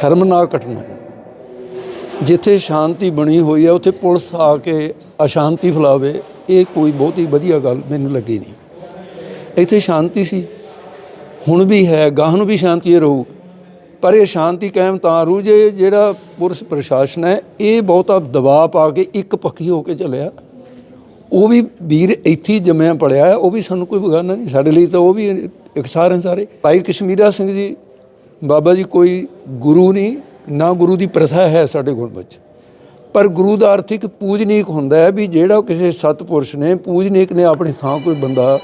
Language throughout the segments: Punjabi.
ਸ਼ਰਮਨਾਕ ਘਟਨਾ ਹੈ। ਜਿੱਥੇ ਸ਼ਾਂਤੀ ਬਣੀ ਹੋਈ ਹੈ, ਉੱਥੇ ਪੁਲਿਸ ਆ ਕੇ ਅਸ਼ਾਂਤੀ ਫੈਲਾਵੇ, ਇਹ ਕੋਈ ਬਹੁਤ ਹੀ ਵਧੀਆ ਗੱਲ ਮੈਨੂੰ ਲੱਗੀ ਨਹੀਂ। ਇੱਥੇ ਸ਼ਾਂਤੀ ਸੀ। ਹੁਣ ਵੀ ਹੈ, ਗਾਹ ਨੂੰ ਵੀ ਸ਼ਾਂਤੀ ਰਹੂ। ਪਰ ਇਹ ਸ਼ਾਂਤੀ ਕਾਇਮ ਤਾਂ ਰਹੂ ਜੇ ਜਿਹੜਾ ਪੁਲਿਸ ਪ੍ਰਸ਼ਾਸਨ ਹੈ, ਇਹ ਬਹੁਤਾ ਦਬਾਅ ਪਾ ਕੇ ਇੱਕ ਪੱਖੀ ਹੋ ਕੇ ਚੱਲਿਆ। ਉਹ ਵੀ ਵੀਰ ਇੱਥੇ ਜੰਮਿਆ, ਪੜਿਆ ਹੈ, ਉਹ ਵੀ ਸਾਨੂੰ ਕੋਈ ਬਗਾਨਾ ਨਹੀਂ। ਸਾਡੇ ਲਈ ਤਾਂ ਉਹ ਵੀ ਇਕਸਾਰ ਹਨ ਸਾਰੇ। ਭਾਈ ਕਸ਼ਮੀਰਾ ਸਿੰਘ ਜੀ ਬਾਬਾ ਜੀ, ਕੋਈ ਗੁਰੂ ਨਹੀਂ, ਨਾ ਗੁਰੂ ਦੀ ਪ੍ਰਥਾ ਹੈ ਸਾਡੇ ਗੁਣ ਵਿੱਚ। ਪਰ ਗੁਰੂ ਦਾ ਅਰਥ ਇੱਕ ਪੂਜਨੀਕ ਹੁੰਦਾ ਹੈ ਵੀ ਜਿਹੜਾ ਕਿਸੇ ਸਤਪੁਰਸ਼ ਨੇ, ਪੂਜਨੀਕ ਨੇ ਆਪਣੀ ਥਾਂ ਕੋਈ ਬੰਦਾ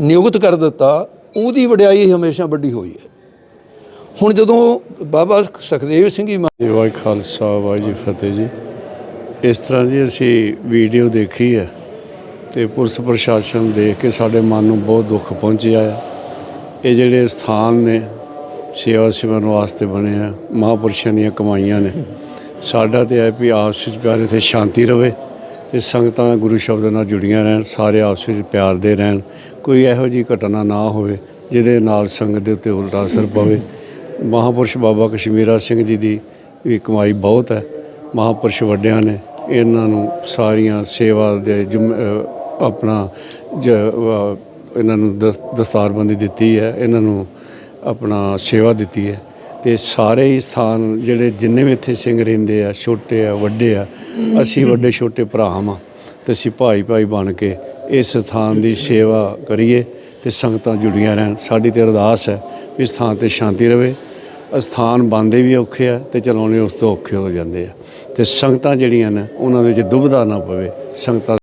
ਨਿਯੁਕਤ ਕਰ ਦਿੱਤਾ, ਉਹਦੀ ਵਡਿਆਈ ਹਮੇਸ਼ਾ ਵੱਡੀ ਹੋਈ ਹੈ। ਹੁਣ ਜਦੋਂ ਬਾਬਾ ਸੁਖਦੇਵ ਸਿੰਘ ਜੀ ਜੀ ਵਾਹਿ ਖਾਲਸਾ ਵਾਹਿ ਫਤਿਹ ਜੀ। ਇਸ ਤਰ੍ਹਾਂ ਦੀ ਅਸੀਂ ਵੀਡੀਓ ਦੇਖੀ ਹੈ ਤੇ ਪੁਲਿਸ ਪ੍ਰਸ਼ਾਸਨ ਦੇਖ ਕੇ ਸਾਡੇ ਮਨ ਨੂੰ ਬਹੁਤ ਦੁੱਖ ਪਹੁੰਚਿਆ ਹੈ। ਇਹ ਜਿਹੜੇ ਸਥਾਨ ਨੇ ਸੇਵਾ ਸਿਮਰਨ ਵਾਸਤੇ ਬਣੇ ਆ। ਮਹਾਂਪੁਰਸ਼ਾਂ ਦੀਆਂ ਕਮਾਈਆਂ ਨੇ। ਸਾਡਾ ਤੇ ਹੈ ਵੀ ਆਪਸ ਵਿੱਚ ਪਿਆਰ ਇੱਥੇ ਸ਼ਾਂਤੀ ਰਵੇ ਤੇ ਸੰਗਤਾਂ ਗੁਰੂ ਸ਼ਬਦ ਨਾਲ ਜੁੜੀਆਂ ਰਹਿਣ, ਸਾਰੇ ਆਪਸ ਵਿੱਚ ਪਿਆਰ ਦੇ ਰਹਿਣ। ਕੋਈ ਇਹੋ ਜਿਹੀ ਘਟਨਾ ਨਾ ਹੋਵੇ, ਜਿਹਦੇ ਨਾਲ ਸੰਗਤ ਦੇ ਉੱਤੇ ਉਲਟਾ ਅਸਰ ਪਵੇ। ਮਹਾਪੁਰਸ਼ ਬਾਬਾ ਕਸ਼ਮੀਰਾ ਸਿੰਘ ਜੀ ਦੀ ਵੀ ਕਮਾਈ ਬਹੁਤ ਹੈ। ਮਹਾਪੁਰਸ਼ ਵੱਡਿਆਂ ਨੇ ਇਹਨਾਂ ਨੂੰ ਸਾਰੀਆਂ ਸੇਵਾ ਦੇ ਆਪਣਾ ਜ- ਇਹਨਾਂ ਨੂੰ ਦਸ- ਦਸਤਾਰਬੰਦੀ ਦਿੱਤੀ ਹੈ। ਇਹਨਾਂ ਨੂੰ ਆਪਣਾ ਸੇਵਾ ਦਿੱਤੀ ਹੈ। ਤੇ ਸਾਰੇ ਹੀ ਸਥਾਨ ਜਿਹੜੇ ਜਿੰਨੇ ਵੀ ਇੱਥੇ ਸਿੰਘ ਰਹਿੰਦੇ ਆ, ਛੋਟੇ ਆ, ਵੱਡੇ ਆ, ਅਸੀਂ ਵੱਡੇ ਛੋਟੇ ਭਰਾ ਹਾਂ ਤੇ ਅਸੀਂ ਭਾਈ ਭਾਈ ਬਣ ਕੇ ਇਸ ਸਥਾਨ ਦੀ ਸੇਵਾ ਕਰੀਏ ਤੇ ਸੰਗਤਾਂ ਜੁੜੀਆਂ ਰਹਿਣ। ਸਾਡੀ ਤੇ ਅਰਦਾਸ ਹੈ ਵੀ ਸਥਾਨ ਤੇ ਸ਼ਾਂਤੀ ਰਵੇ। ਅਸਥਾਨ ਬੰਦੇ ਵੀ ਔਖੇ ਆ ਤੇ ਚਲਾਉਣੇ ਉਸ ਤੋਂ ਔਖੇ ਹੋ ਜਾਂਦੇ ਆ। ਤੇ ਸੰਗਤਾਂ ਜਿਹੜੀਆਂ ਨੇ, ਉਹਨਾਂ ਦੇ ਵਿੱਚ ਦੁਬਦਾ ਨਾ ਪਵੇ। ਸੰਗਤਾਂ